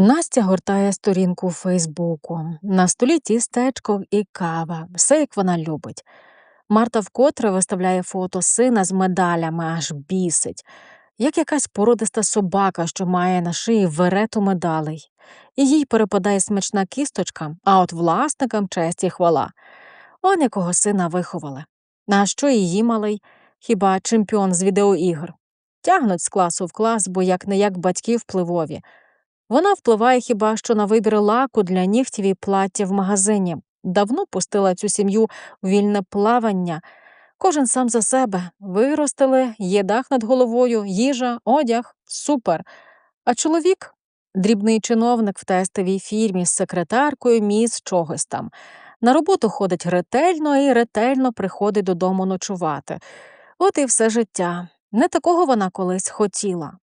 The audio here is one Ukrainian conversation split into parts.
Настя гортає сторінку Фейсбуку. На столі тістечко і кава, все як вона любить. Марта вкотре виставляє фото сина з медалями, аж бісить, як якась породиста собака, що має на шиї верету медалей. І їй перепадає смачна кісточка, а от власникам честь і хвала. Он якого сина виховали. А що її малий? Хіба чемпіон з відеоігр? Тягнуть з класу в клас, бо як не як батьки впливові. Вона впливає хіба що на вибір лаку для нігтів і плаття в магазині. Давно пустила цю сім'ю у вільне плавання. Кожен сам за себе виростили, є дах над головою, їжа, одяг, супер. А чоловік дрібний чиновник в тестовій фірмі з секретаркою міс чогось там. На роботу ходить ретельно і ретельно приходить додому ночувати. От і все життя. Не такого вона колись хотіла.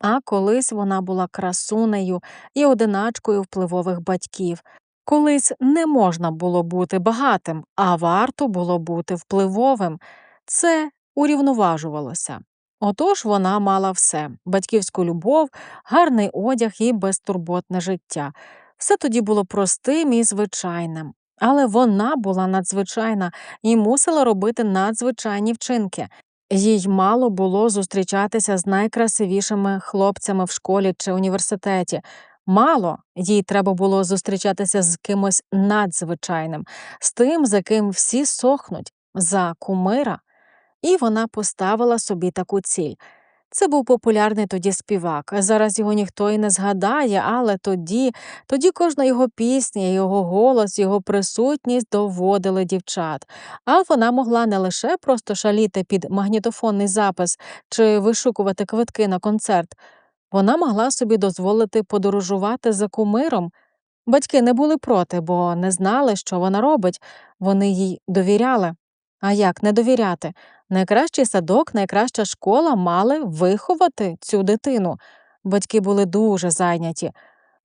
А колись вона була красунею і одиначкою впливових батьків. Колись не можна було бути багатим, а варто було бути впливовим. Це урівноважувалося. Отож вона мала все батьківську любов, гарний одяг і безтурботне життя. Все тоді було простим і звичайним. Але вона була надзвичайна і мусила робити надзвичайні вчинки. Їй мало було зустрічатися з найкрасивішими хлопцями в школі чи університеті. Мало їй треба було зустрічатися з кимось надзвичайним, з тим, за ким всі сохнуть, за кумира. І вона поставила собі таку ціль. Це був популярний тоді співак. Зараз його ніхто і не згадає, але тоді, тоді кожна його пісня, його голос, його присутність доводили дівчат. А вона могла не лише просто шаліти під магнітофонний запис чи вишукувати квитки на концерт. Вона могла собі дозволити подорожувати за кумиром. Батьки не були проти, бо не знали, що вона робить, вони їй довіряли. А як не довіряти? Найкращий садок, найкраща школа мали виховати цю дитину. Батьки були дуже зайняті.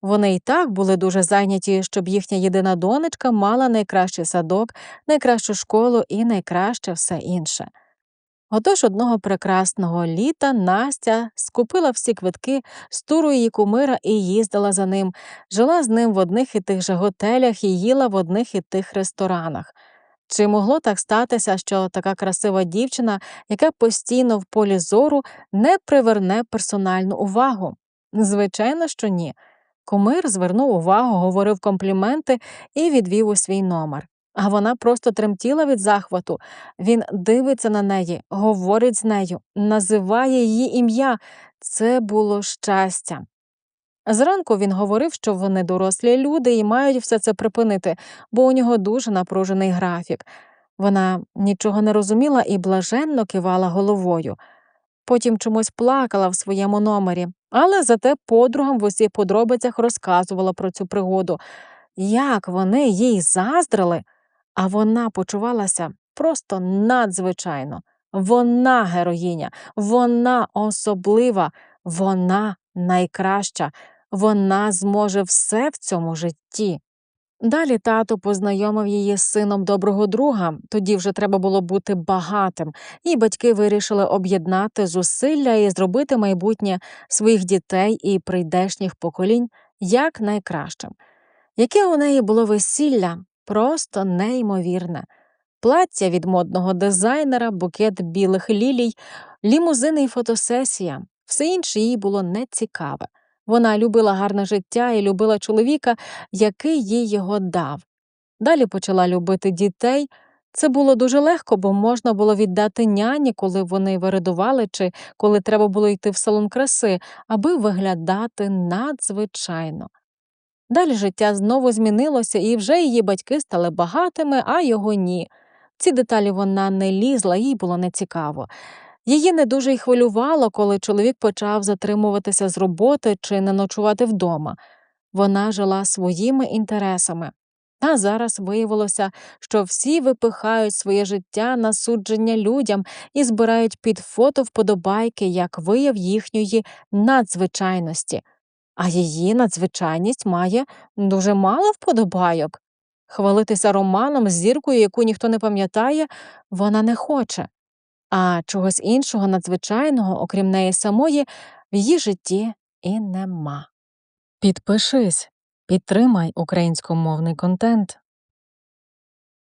Вони й так були дуже зайняті, щоб їхня єдина донечка мала найкращий садок, найкращу школу і найкраще все інше. Отож одного прекрасного літа Настя скупила всі квитки з туру її кумира і їздила за ним, жила з ним в одних і тих же готелях і їла в одних і тих ресторанах. Чи могло так статися, що така красива дівчина, яка постійно в полі зору, не приверне персональну увагу? Звичайно, що ні. Кумир звернув увагу, говорив компліменти і відвів у свій номер. А вона просто тремтіла від захвату. Він дивиться на неї, говорить з нею, називає її ім'я. Це було щастя. Зранку він говорив, що вони дорослі люди і мають все це припинити, бо у нього дуже напружений графік. Вона нічого не розуміла і блаженно кивала головою. Потім чомусь плакала в своєму номері, але зате подругам в усіх подробицях розказувала про цю пригоду, як вони їй заздрили, а вона почувалася просто надзвичайно. Вона героїня, вона особлива, вона найкраща, вона зможе все в цьому житті. Далі тато познайомив її з сином доброго друга, тоді вже треба було бути багатим, і батьки вирішили об'єднати зусилля і зробити майбутнє своїх дітей і прийдешніх поколінь як найкращим. Яке у неї було весілля, просто неймовірне. Плаття від модного дизайнера, букет білих лілій, лімузини і фотосесія, все інше їй було нецікаве. Вона любила гарне життя і любила чоловіка, який їй його дав. Далі почала любити дітей. Це було дуже легко, бо можна було віддати няні, коли вони виридували, чи коли треба було йти в салон краси, аби виглядати надзвичайно. Далі життя знову змінилося, і вже її батьки стали багатими, а його ні. Ці деталі вона не лізла, їй було нецікаво. Її не дуже й хвилювало, коли чоловік почав затримуватися з роботи чи не ночувати вдома. Вона жила своїми інтересами. А зараз виявилося, що всі випихають своє життя на судження людям і збирають під фото вподобайки як вияв їхньої надзвичайності, а її надзвичайність має дуже мало вподобайок. Хвалитися романом з зіркою, яку ніхто не пам'ятає, вона не хоче а чогось іншого надзвичайного, окрім неї самої, в її житті і нема. Підпишись, підтримай українськомовний контент.